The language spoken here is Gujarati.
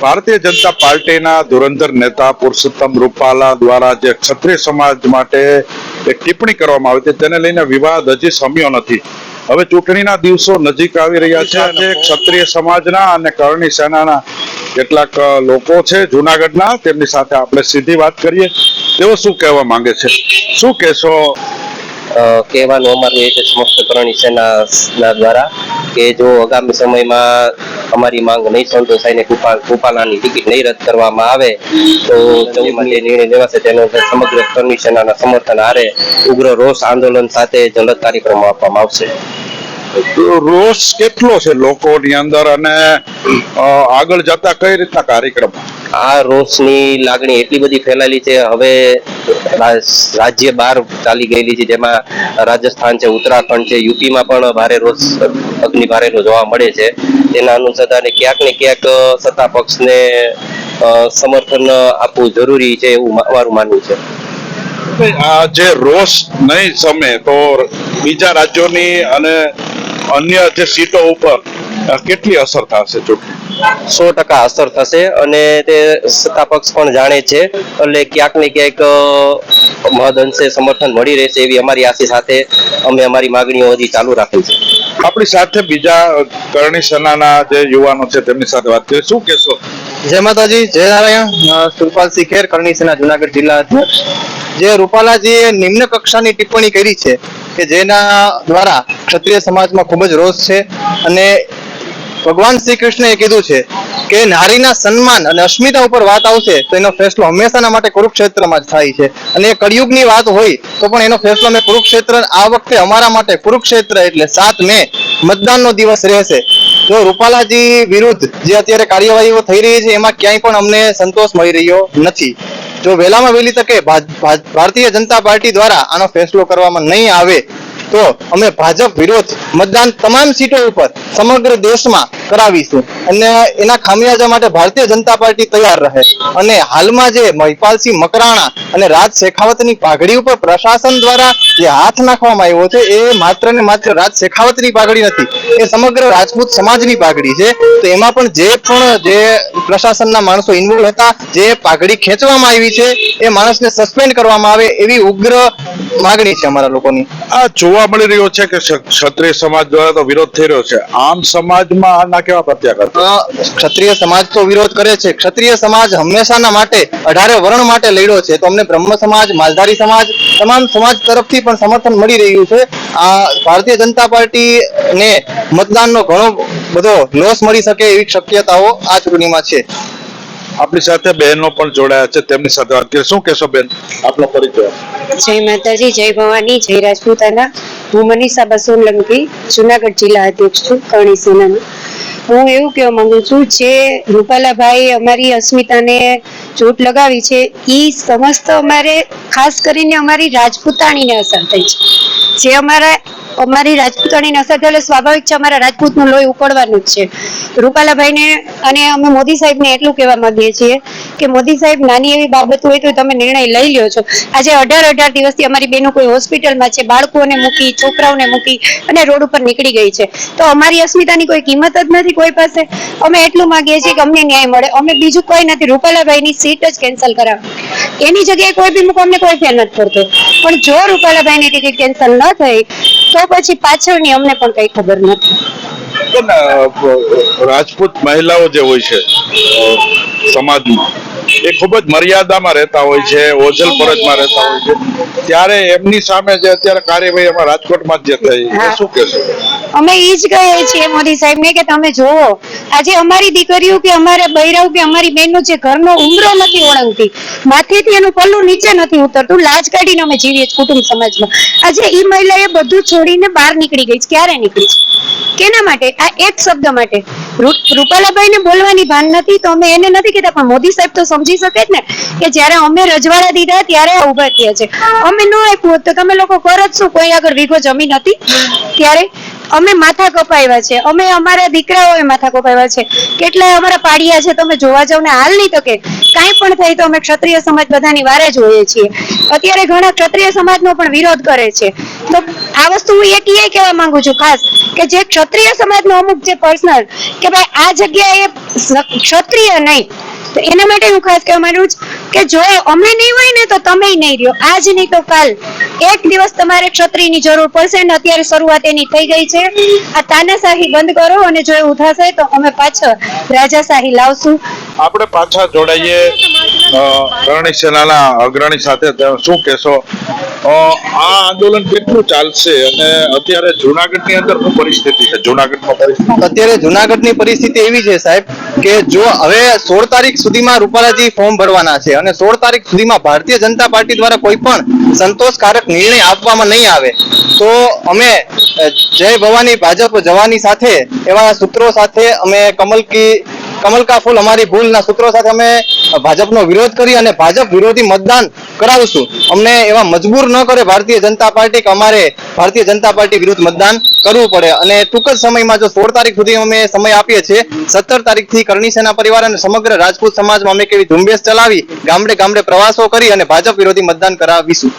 ભારતીય જનતા પાર્ટીના ધુરંધર નેતા પુરુષોત્તમ રૂપાલા દ્વારા જે ક્ષત્રિય સમાજ માટે એક ટિપ્પણી કરવામાં આવી હતી, તેને લઈને વિવાદ હજી સમ્યો નથી. હવે ચૂંટણીના દિવસો નજીક આવી રહ્યા છે આજે ક્ષત્રિય સમાજના અને કરણી સેનાના કેટલાક લોકો છે, જુનાગઢના, તેમની સાથે આપણે સીધી વાત કરીએ. તેઓ શું કહેવા માંગે છે? શું કહેશો? કહેવાનું અમારું એ છે, સમસ્ત કરણી સેના દ્વારા કે જો આગામી સમયમાં અમારી માંગ નહીં સંતોષાય ને કૃપા કૃપાલાની ટિકિટ નહીં રદ કરવામાં આવે. તો ચૌદમી નિર્ણય લેવાશે તેનો સમગ્ર કરણી સેનાના સમર્થન હારે ઉગ્ર રોષ આંદોલન સાથે જલદ કાર્યક્રમ આપવામાં આવશે. રોષ કેટલો છે લોકોની અંદર અને આગળ જતા કઈ રીતના કાર્યક્રમ? આ રોષની લાગણી એટલી બધી ફેલાયેલી છે હવે રાજ્ય બહાર ચાલી ગયેલી છે જેમાં રાજસ્થાન છે ઉત્તરાખંડ છે યુપીમાં પણ ભારે રોષ અગ્નિ ભારેલો જોવા મળે છે. તેના અનુસંધાને ક્યાંક ને ક્યાંક સત્તા પક્ષને સમર્થન આપવું જરૂરી છે એવું મારું માનવું છે. આ જે રોષ નહીં સમે તો બીજા રાજ્યોની અને અન્ય જે સીટો ઉપર કેટલી અસર થશે ચૂંટણી? સો ટકા અસર થશે અને તે સત્તા પક્ષ પણ જાણે છે એટલે ક્યાંક ને ક્યાંક મહદ અંશે સમર્થન મળી રહેશે એવી અમારી આશી સાથે અમે અમારી માગણીઓ હજી ચાલુ રાખી છે. આપણી સાથે બીજા કરણી સેનાના જે યુવાનો છે, તેમની સાથે વાત કરીએ. શું કહેશો? જય માતાજી, જય નારાયણ. સુરપાલ સિખેર કરણી સેના, જુનાગઢ જિલ્લા અધ્યક્ષ. જે રૂપાલાજીએ નિમ્ન કક્ષાની ટિપ્પણી કરી છે કે જેના દ્વારા ક્ષત્રિય સમાજમાં ખૂબ જ રોષ છે અને ભગવાન શ્રી કૃષ્ણએ કીધું છે કે નારીના સન્માન અને અસ્મિતા ઉપર વાત આવશે તો એનો ફેસલો હંમેશાના માટે કુરુક્ષેત્રમાં જ થાય છે. અને એ કળિયુગની વાત હોય તો પણ એનો ફેસલો અમે કુરુક્ષેત્ર આ વખતે અમારા માટે કુરુક્ષેત્ર એટલે સાત મે મતદાનનો દિવસ રહેશે. જો રૂપાલાજી વિરુદ્ધ જે અત્યારે કાર્યવાહીઓ થઈ રહી છે એમાં ક્યાંય પણ અમને સંતોષ મળી રહ્યો નથી. જો વહેલામાં વહેલી તકે ભારતીય જનતા પાર્ટી દ્વારા આનો ફેસલો કરવામાં નહીં આવે તો અમે ભાજપ વિરોધ મતદાન તમામ સીટો ઉપર સમગ્ર દેશમાં કરાવીશું. અને એના ખામિયાજા માટે ભારતીય જનતા પાર્ટી તૈયાર રહે. અને હાલમાં જે મહિપાલસિંહ મકરાણા અને રાજ શેખાવતની પાઘડી ઉપર પ્રશાસન દ્વારા જે હાથ નાખવામાં આવ્યો છે, એ માત્ર ને માત્ર રાજ શેખાવતની પાઘડી નથી, એ સમગ્ર રાજપૂત સમાજની પાઘડી છે. તો એમાં પણ જે પણ જે પ્રશાસનના માણસો ઇન્વોલ્વ હતા, જે પાઘડી ખેંચવામાં આવી છે, એ માણસને સસ્પેન્ડ કરવામાં આવે એવી ઉગ્ર માગણી છે અમારા લોકોની. આ જોવા મળી રહ્યો છે કે ક્ષત્રિય સમાજ દ્વારા તો વિરોધ થઈ રહ્યો છે. આમ સમાજમાં આના કેવા પ્રત્યાઘાત ક્ષત્રિય સમાજ તો વિરોધ કરે છે. ક્ષત્રિય સમાજ હંમેશાના માટે અઢારે વર્ણ માટે લડ્યો છે. તો અમને બ્રહ્મ સમાજ, માલધારી સમાજ, તમામ સમાજ તરફથી પણ સમર્થન મળી રહ્યું છે. આ ભારતીય જનતા પાર્ટી ને મતદાનનો ઘણો બધો લોસ મળી શકે એવી શક્યતાઓ આ ચૂંટણીમાં છે. આપણી સાથે બહેનો પણ જોડાયા છે. તેમની સાથે વાત કરીએ. શું કહેશો બેન? આપનો પરિચય. જય માતાજી, જય ભવાની, જય રાજપૂતાના. હું મનીષા બસોલંકી, જુનાગઢ જિલ્લા અધ્યક્ષ છું, કરણી સેનાનું. હું એવું કહેવા માંગુ છું જે રૂપાલાભાઈ અમારી અસ્મિતાને ચોટ લગાવી છે એ સમસ્ત અમારે, ખાસ કરીને અમારી રાજપૂતાણીને અસર થઈ છે. જે અમારા અમારી રાજપૂતાણીને અસર થઈ સ્વાભાવિક છે અમારા રાજપૂતનું લોહી ઉકળવાનું જ છે. રૂપાલાભાઈને અને અમે મોદી સાહેબને એટલું કહેવા માંગીએ છીએ કે મોદી સાહેબ, નાની એવી બાબત હોય તો તમે નિર્ણય લઈ લ્યો છો. આજે અઢાર અઢાર દિવસથી અમારી બેનો કોઈ હોસ્પિટલમાં છે, બાળકોને મૂકી, છોકરાઓને મૂકી અને રોડ ઉપર નીકળી ગઈ છે. તો અમારી અસ્મિતાની કોઈ કિંમત જ નથી કોઈ પાસે. અમે એટલું માંગીએ છીએ કે અમને ન્યાય મળે. અમે બીજું કોઈ નથી. રૂપાલાભાઈની સીટ જ કેન્સલ કરાવ. એની જગ્યાએ કોઈ બી મૂકો, અમને કોઈ ફેર નથી પડતો. પણ જો રૂપાલાભાઈની ટિકિટ કેન્સલ ન થઈ તો પછી પાછળની અમને પણ કઈ ખબર નથી. પણ રાજપૂત મહિલાઓ જે હોય છે સમાજમાં એ ખૂબ જ મર્યાદામાં રહેતા હોય છે ઓજલ ફરજમાં રહેતા હોય છે. ત્યારે એમની સામે જે અત્યારે કાર્યવાહી અમારા રાજકોટમાં જ જે થઈ શું કહેશો? અમે ઈ જ કહીએ છીએ મોદી સાહેબને કે તમે જોવો આજે અમારી દીકરીઓ કે અમારા બૈરાઓ કે અમારી બહેનનો જે ઘરનો ઉમરો નથી ઓળંગતી, માથેથી એનું પલ્લું નીચે નથી ઉતરતું, લાજ કાઢીને અમે જીવીએ કુટુંબ સમાજમાં. આજે એ મહિલાએ બધું છોડીને બહાર નીકળી ગઈ ક્યારે નીકળી છે? કેના માટે? આ એક શબ્દ માટે. રૂપાલાભાઈને બોલવાની ભાન નથી, તો અમે એને નથી કહેતા, પણ મોદી સાહેબ તો સમજી શકે જ ને, કે જ્યારે અમે રજવાડા દીધા ત્યારે ઊભા થયા છે. અમે ન આપ્યું તો તમે લોકો કરો જ શું? કોઈ આગળ વીઘો જમીન હતી? ત્યારે અમે માથા કપાવ્યા છે. અમે અમારા દીકરાઓએ માથા કપાવ્યા છે. કેટલાય અમારા પાડિયા છે, તમે જોવા જાવ ને હાલ નહીં તકે કાંઈ પણ થાય તો અમે ક્ષત્રિય સમાજ બધાની વારે જ હોઈએ છીએ. અત્યારે ઘણા ક્ષત્રિય સમાજનો પણ વિરોધ કરે છે. તો આ વસ્તુ હું એક એ કહેવા માંગુ છું ખાસ, કે જે ક્ષત્રિય સમાજનો અમુક જે પર્સનલ કે ભાઈ આ જગ્યાએ ક્ષત્રિય નહીં તો એના માટે હું ખાસ કહેવા માંડું છું કે જો અમે નહીં હોય ને તો તમે નહીં રહ્યો. આજ નહીં તો કાલ. એક દિવસ તમારે ક્ષત્રિયની જરૂર પડશે ને અત્યારે શરૂઆત એની થઈ ગઈ છે. આ તાનાશાહી બંધ કરો અને જો એવું થશે તો અમે પાછળ રાજાશાહી લાવશું. આપણે પાછા જોડાઈએ. અ, સેનાના અગ્રણી સાથે શું કહેશો? આ આંદોલન કેટલું ચાલશે અને અત્યારે જુનાગઢની અંદર શું પરિસ્થિતિ છે? જુનાગઢમાં પરિસ્થિતિ? અત્યારે જુનાગઢની પરિસ્થિતિ એવી છે, સાહેબ, કે જો હવે સોળ તારીખ સુધીમાં રૂપાલાજી ફોર્મ ભરવાના છે અને સોળ તારીખ સુધીમાં ભારતીય જનતા પાર્ટી દ્વારા કોઈ પણ સંતોષકારક નિર્ણય આપવામાં નહીં આવે, તો અમે જય ભવાની, ભાજપ જવાની સાથે એવા સૂત્રો સાથે અમે કમલ કી કમલ ફૂલ અમારી ભૂલના સૂત્રો સાથે અમે ભાજપનો વિરોધ કરી અને ભાજપ વિરોધી મતદાન કરાવશું. અમને એવા મજબૂર ન કરે ભારતીય જનતા પાર્ટી કે અમારે ભારતીય જનતા પાર્ટી વિરુદ્ધ મતદાન કરવું પડે. અને ટૂંક જ સમયમાં જો સોળ તારીખ સુધી અમે સમય આપીએ છીએ, સત્તર તારીખથી કરણી સેના પરિવાર અને સમગ્ર રાજપૂત સમાજમાં અમે કેવી ઝુંબેશ ચલાવી ગામડે ગામડે પ્રવાસો કરી અને ભાજપ વિરોધી મતદાન કરાવીશું.